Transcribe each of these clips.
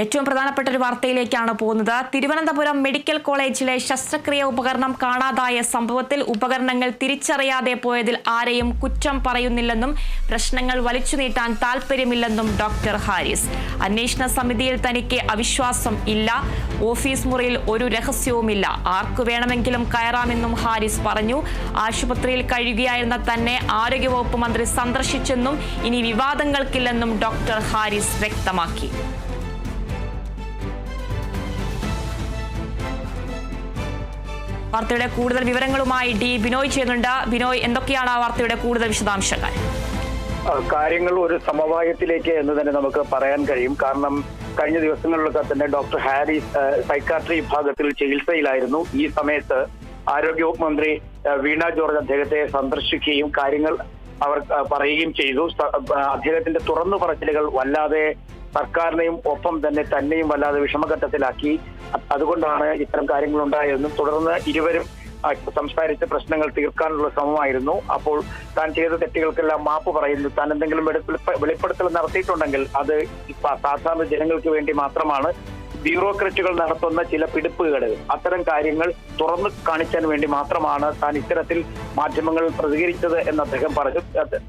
ഏറ്റവും പ്രധാനപ്പെട്ട ഒരു വാർത്തയിലേക്കാണ് പോകുന്നത്. തിരുവനന്തപുരം മെഡിക്കൽ കോളേജിലെ ശസ്ത്രക്രിയ ഉപകരണം കാണാതായ സംഭവത്തിൽ ഉപകരണങ്ങൾ തിരിച്ചറിയാതെ പോയതിൽ ആരെയും കുറ്റം പറയുന്നില്ലെന്നും പ്രശ്നങ്ങൾ വലിച്ചു നീട്ടാൻ താല്പര്യമില്ലെന്നും ഡോക്ടർ ഹാരിസ്. അന്വേഷണ സമിതിയിൽ തനിക്ക് അവിശ്വാസം ഇല്ല. ഓഫീസ് മുറിയിൽ ഒരു രഹസ്യവുമില്ല. ആർക്കു വേണമെങ്കിലും കയറാമെന്നും ഹാരിസ് പറഞ്ഞു. ആശുപത്രിയിൽ കഴിയുകയായിരുന്ന തന്നെ ആരോഗ്യവകുപ്പ് മന്ത്രി സന്ദർശിച്ചെന്നും ഇനി വിവാദങ്ങൾക്കില്ലെന്നും ഡോക്ടർ ഹാരിസ് വ്യക്തമാക്കി. വാർത്തയുടെ കൂടുതൽ വിവരങ്ങളുമായി ഡി ബിനോയ് ചെയ്യുന്നുണ്ട് ബിനോയ് എന്തൊക്കെയാണ് ആ വാർത്തയുടെ കൂടുതൽ വിശദാംശങ്ങൾ? കാര്യങ്ങൾ ഒരു സമവായത്തിലേക്ക് എന്ന് തന്നെ നമുക്ക് പറയാൻ കഴിയും. കാരണം കഴിഞ്ഞ ദിവസങ്ങളിലൊക്കെ തന്നെ ഡോക്ടർ ഹാരി സൈക്കാട്രി വിഭാഗത്തിൽ ചികിത്സയിലായിരുന്നു. ഈ സമയത്ത് ആരോഗ്യവകുപ്പ് മന്ത്രി വീണ ജോർജ് അദ്ദേഹത്തെ സന്ദർശിക്കുകയും കാര്യങ്ങൾ അവർ പറയുകയും ചെയ്തു. അദ്ദേഹത്തിന്റെ തുറന്നു പറച്ചിലുകൾ വല്ലാതെ സർക്കാരിനെയും ഒപ്പം തന്നെ തന്നെയും വല്ലാതെ വിഷമഘട്ടത്തിലാക്കി. അതുകൊണ്ടാണ് ഇത്തരം കാര്യങ്ങൾ ഉണ്ടായതെന്നും തുടർന്ന് ഇരുവരും സംസാരിച്ച പ്രശ്നങ്ങൾ തീർക്കാനുള്ള ശ്രമമായിരുന്നു. അപ്പോൾ താൻ ചെയ്ത തെറ്റുകൾക്കെല്ലാം മാപ്പ് പറയുന്നു. താൻ എന്തെങ്കിലും വെളിപ്പെ- വെളിപ്പെടുത്തൽ നടത്തിയിട്ടുണ്ടെങ്കിൽ അത് സാധാരണ ജനങ്ങൾക്ക് വേണ്ടി മാത്രമാണ്. ബ്യൂറോക്രറ്റുകൾ നടത്തുന്ന ചില പിടിപ്പുകൾ. അത്തരം കാര്യങ്ങൾ തുറന്നു കാണിക്കാൻ വേണ്ടി മാത്രമാണ് താൻ ഇത്തരത്തിൽ മാധ്യമങ്ങൾ പ്രതികരിച്ചത് എന്ന് അദ്ദേഹം പറഞ്ഞു.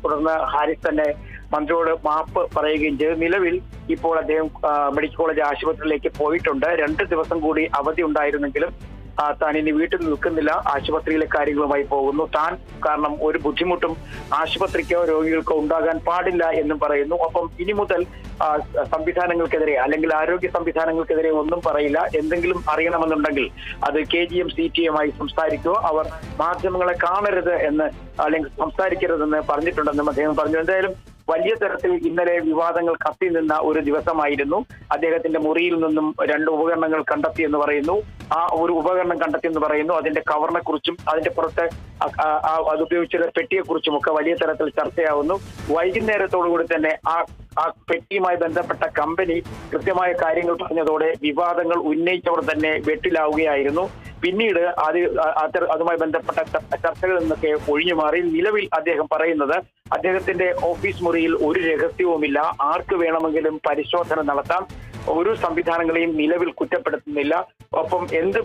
തുടർന്ന് ഹാരിസ് തന്നെ മന്ത്രിയോട് മാപ്പ് പറയുകയും ചെയ്തു. നിലവിൽ ഇപ്പോൾ അദ്ദേഹം മെഡിക്കൽ കോളേജ് ആശുപത്രിയിലേക്ക് പോയിട്ടുണ്ട്. രണ്ട് ദിവസം കൂടി അവധി ഉണ്ടായിരുന്നെങ്കിലും താൻ ഇനി വീട്ടിൽ നിൽക്കുന്നില്ല. ആശുപത്രിയിലെ കാര്യങ്ങളുമായി പോകുന്നു. താൻ കാരണം ഒരു ബുദ്ധിമുട്ടും ആശുപത്രിക്കോ രോഗികൾക്കോ ഉണ്ടാകാൻ പാടില്ല എന്നും പറയുന്നു. ഒപ്പം ഇനി മുതൽ സംവിധാനങ്ങൾക്കെതിരെ അല്ലെങ്കിൽ ആരോഗ്യ സംവിധാനങ്ങൾക്കെതിരെ ഒന്നും പറയില്ല. എന്തെങ്കിലും അറിയണമെന്നുണ്ടെങ്കിൽ അത് K G M C T എമായി സംസാരിക്കുക. അവർ മാധ്യമങ്ങളെ കാണരുത് എന്ന് അല്ലെങ്കിൽ സംസാരിക്കരുതെന്ന് പറഞ്ഞിട്ടുണ്ടെന്നും അദ്ദേഹം പറഞ്ഞു. എന്തായാലും വലിയ തരത്തിൽ ഇന്നലെ വിവാദങ്ങൾ കത്തി നിന്ന ഒരു ദിവസമായിരുന്നു. അദ്ദേഹത്തിന്റെ മുറിയിൽ നിന്നും രണ്ട് ഉപകരണങ്ങൾ കണ്ടെത്തി എന്ന് പറയുന്നു. ആ ഒരു ഉപകരണം കണ്ടെത്തി എന്ന് പറയുന്നു. അതിന്റെ കവറിനെ കുറിച്ചും അതിന്റെ പുറത്ത് അത് ഉപയോഗിച്ച പെട്ടിയെക്കുറിച്ചും ഒക്കെ വലിയ തരത്തിൽ ചർച്ചയാവുന്നു. വൈകുന്നേരത്തോടുകൂടി തന്നെ ആ ആ പെട്ടിയുമായി ബന്ധപ്പെട്ട കമ്പനി കൃത്യമായ കാര്യങ്ങൾ പറഞ്ഞതോടെ വിവാദങ്ങൾ ഉന്നയിച്ചവർ തന്നെ വെട്ടിലാവുകയായിരുന്നു. പിന്നീട് അത് അത് അതുമായി ബന്ധപ്പെട്ട ചർച്ചകളിൽ നിന്നൊക്കെ ഒഴിഞ്ഞു മാറി നിലവിൽ അദ്ദേഹം പറയുന്നത് അദ്ദേഹത്തിന്റെ ഓഫീസ് മുറിയിൽ ഒരു രഹസ്യവുമില്ല. ആർക്ക് വേണമെങ്കിലും പരിശോധന നടത്താം. ഒരു സംവിധാനങ്ങളെയും നിലവിൽ കുറ്റപ്പെടുത്തുന്നില്ല. ഒപ്പം എന്ത്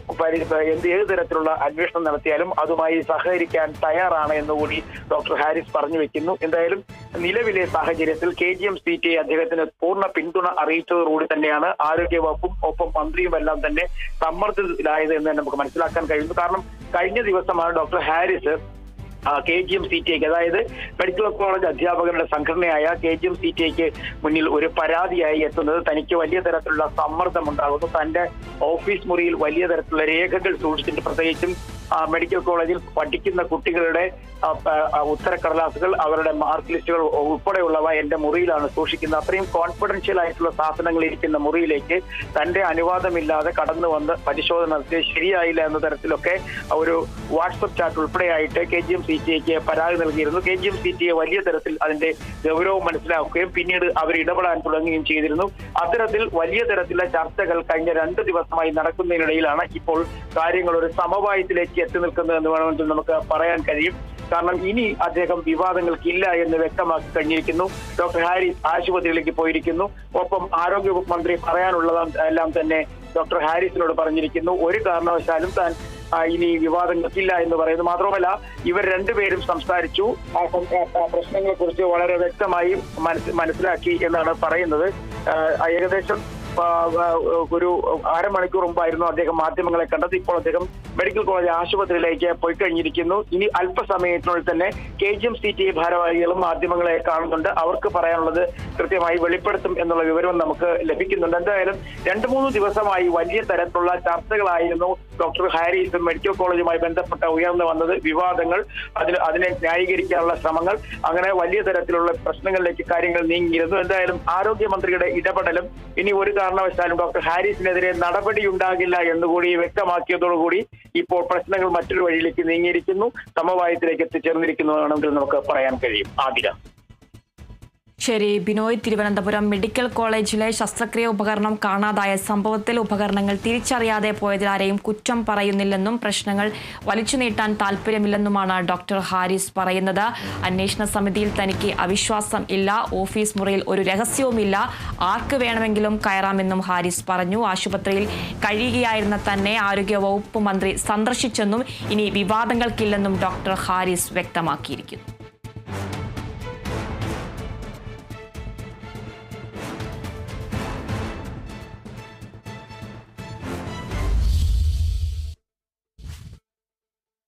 എന്ത് ഏത് തരത്തിലുള്ള അന്വേഷണം നടത്തിയാലും അതുമായി സഹകരിക്കാൻ തയ്യാറാണ് എന്നുകൂടി ഡോക്ടർ ഹാരിസ് പറഞ്ഞു വെക്കുന്നു. എന്തായാലും നിലവിലെ സാഹചര്യത്തിൽ K G M C T അദ്ദേഹത്തിന് പൂർണ പിന്തുണ അറിയിച്ചതോടുകൂടി തന്നെയാണ് ആരോഗ്യവകുപ്പും ഒപ്പം മന്ത്രിയും എല്ലാം തന്നെ സമ്മർദ്ദത്തിലായത് എന്ന് നമുക്ക് മനസ്സിലാക്കാൻ കഴിയുന്നു. കാരണം കഴിഞ്ഞ ദിവസമാണ് doctor Haris K G M C T ഐക്ക് അതായത് മെഡിക്കൽ കോളേജ് അധ്യാപകരുടെ സംഘടനയായ K G M C T ഐക്ക് മുന്നിൽ ഒരു പരാതിയായി എത്തുന്നത് തനിക്ക് വലിയ തരത്തിലുള്ള സമ്മർദ്ദം ഉണ്ടാകുന്നു തന്റെ ഓഫീസ് മുറിയിൽ വലിയ തരത്തിലുള്ള രേഖകൾ സൂക്ഷിച്ചിട്ട് പ്രത്യേകിച്ചും മെഡിക്കൽ കോളേജിൽ പഠിക്കുന്ന കുട്ടികളുടെ ഉത്തരക്കടലാസുകൾ അവരുടെ മാർക്ക് ലിസ്റ്റുകൾ ഉൾപ്പെടെയുള്ളവ എന്റെ മുറിയിലാണ് സൂക്ഷിക്കുന്നത്. അത്രയും കോൺഫിഡൻഷ്യൽ ആയിട്ടുള്ള സാധനങ്ങൾ ഇരിക്കുന്ന മുറിയിലേക്ക് തന്റെ അനുവാദമില്ലാതെ കടന്നു വന്ന് പരിശോധന നടത്തി ശരിയായില്ല എന്ന തരത്തിലൊക്കെ ഒരു WhatsApp chat ഉൾപ്പെടെയായിട്ട് K G M C T എക്ക് പരാതി നൽകിയിരുന്നു. K G M C T A വലിയ തരത്തിൽ അതിന്റെ ഗൗരവം മനസ്സിലാക്കുകയും പിന്നീട് അവർ ഇടപെടാൻ തുടങ്ങുകയും ചെയ്തിരുന്നു. അത്തരത്തിൽ വലിയ തരത്തിലുള്ള ചർച്ചകൾ കഴിഞ്ഞ രണ്ട് ദിവസമായി നടക്കുന്നതിനിടയിലാണ് ഇപ്പോൾ കാര്യങ്ങൾ ഒരു സമവായത്തിലേക്ക് എത്തി നിൽക്കുന്നത് എന്ന് വേണമെങ്കിൽ നമുക്ക് പറയാൻ കഴിയും. കാരണം ഇനി അദ്ദേഹം വിവാദങ്ങൾക്കില്ല എന്ന് വ്യക്തമാക്കി കഴിഞ്ഞിരിക്കുന്നു. ഡോക്ടർ ഹാരിസ് ആശുപത്രിയിലേക്ക് പോയിരിക്കുന്നു. ഒപ്പം ആരോഗ്യവകുപ്പ് മന്ത്രി പറയാനുള്ളതും എല്ലാം തന്നെ ഡോക്ടർ ഹാരിസിനോട് പറഞ്ഞിരിക്കുന്നു. ഒരു കാരണവശാലും താൻ ഇനി വിവാദങ്ങൾക്കില്ല എന്ന് പറയുന്നു. മാത്രമല്ല ഇവർ രണ്ടുപേരും സംസാരിച്ചു. പ്രശ്നങ്ങളെ കുറിച്ച് വളരെ വ്യക്തമായി മനസ്സിലാക്കി എന്നാണ് പറയുന്നത്. ഏകദേശം ഒരു അരമണിക്കൂർ മുമ്പായിരുന്നു അദ്ദേഹം മാധ്യമങ്ങളെ കണ്ടത്. ഇപ്പോൾ അദ്ദേഹം മെഡിക്കൽ കോളേജ് ആശുപത്രിയിലേക്ക് പോയി കഴിഞ്ഞിരിക്കുന്നു. ഇനി അല്പസമയത്തിനുള്ളിൽ തന്നെ K G M C T ഭാരവാഹികളും മാധ്യമങ്ങളെ കാണുന്നുണ്ട്. അവർക്ക് പറയാനുള്ളത് കൃത്യമായി വെളിപ്പെടുത്തും എന്നുള്ള വിവരം നമുക്ക് ലഭിക്കുന്നുണ്ട്. എന്തായാലും രണ്ടു മൂന്ന് ദിവസമായി വലിയ തരത്തിലുള്ള ചർച്ചകളായിരുന്നു ഡോക്ടർ ഹാരിസ് മെഡിക്കൽ കോളേജുമായി ബന്ധപ്പെട്ട ഉയർന്നു വന്നത് വിവാദങ്ങൾ അതിന് അതിനെ ന്യായീകരിക്കാനുള്ള ശ്രമങ്ങൾ അങ്ങനെ വലിയ തരത്തിലുള്ള പ്രശ്നങ്ങളിലേക്ക് കാര്യങ്ങൾ നീങ്ങിയിരുന്നു. എന്തായാലും ആരോഗ്യമന്ത്രിയുടെ ഇടപെടലും ഇനി ഒരു കാരണവശാലും ഡോക്ടർ ഹാരിസിനെതിരെ നടപടി ഉണ്ടാകില്ല എന്നുകൂടി വ്യക്തമാക്കിയതോടുകൂടി ഇപ്പോൾ പ്രശ്നങ്ങൾ മറ്റൊരു വഴിയിലേക്ക് നീങ്ങിയിരിക്കുന്നു. സമവായത്തിലേക്ക് എത്തിച്ചേർന്നിരിക്കുന്നു വേണമെങ്കിൽ നമുക്ക് പറയാൻ കഴിയും. ആതിര. ശരി ബിനോയ് തിരുവനന്തപുരം മെഡിക്കൽ കോളേജിലെ ശസ്ത്രക്രിയ ഉപകരണം കാണാതായ സംഭവത്തിൽ ഉപകരണങ്ങൾ തിരിച്ചറിയാതെ പോയതിൽ ആരെയും കുറ്റം പറയുന്നില്ലെന്നും പ്രശ്നങ്ങൾ വലിച്ചു നീട്ടാൻ താല്പര്യമില്ലെന്നുമാണ് ഡോക്ടർ ഹാരിസ് പറയുന്നത്. അന്വേഷണ സമിതിയിൽ തനിക്ക് അവിശ്വാസം ഇല്ല. ഓഫീസ് മുറിയിൽ ഒരു രഹസ്യവുമില്ല. ആർക്ക് വേണമെങ്കിലും കയറാമെന്നും ഹാരിസ് പറഞ്ഞു. ആശുപത്രിയിൽ കഴിയുകയായിരുന്ന തന്നെ ആരോഗ്യ വകുപ്പ് മന്ത്രി സന്ദർശിച്ചെന്നും ഇനി വിവാദങ്ങൾക്കില്ലെന്നും ഡോക്ടർ ഹാരിസ് വ്യക്തമാക്കിയിരിക്കുന്നു.